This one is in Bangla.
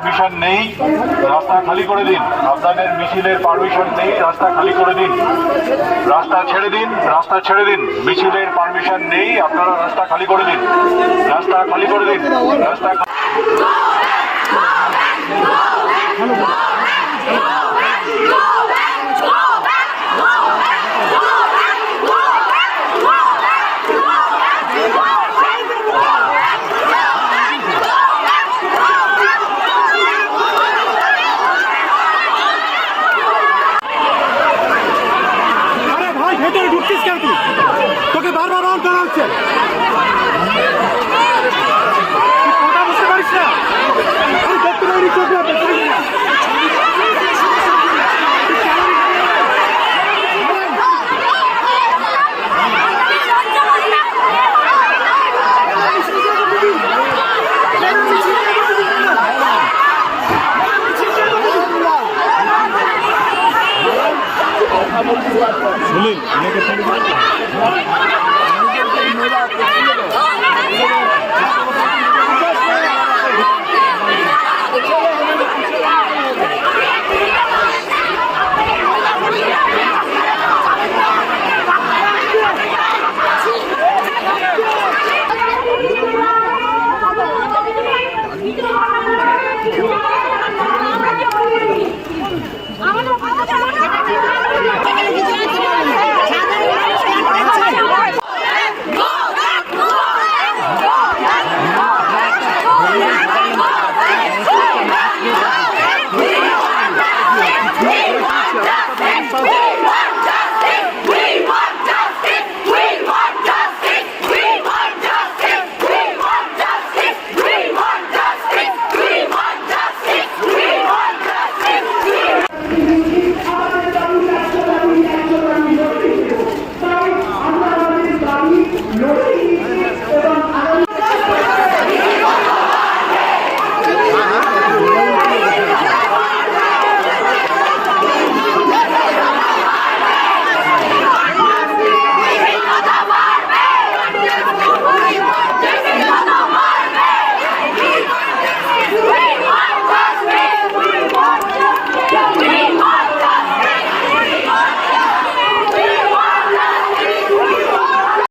পারমিশন নেই, রাস্তা খালি করে দিন। আপনাদের মিছিলের পারমিশন নেই, রাস্তা খালি করে দিন। রাস্তা ছেড়ে দিন, রাস্তা ছেড়ে দিন। মিছিলের পারমিশন নেই, আপনারা রাস্তা খালি করে দিন। রাস্তা খালি করে দিন, রাস্তা হচ্ছে কথা বুঝতে পারিস না? আমি দেখতে পারি চোখ না দেখতে পারি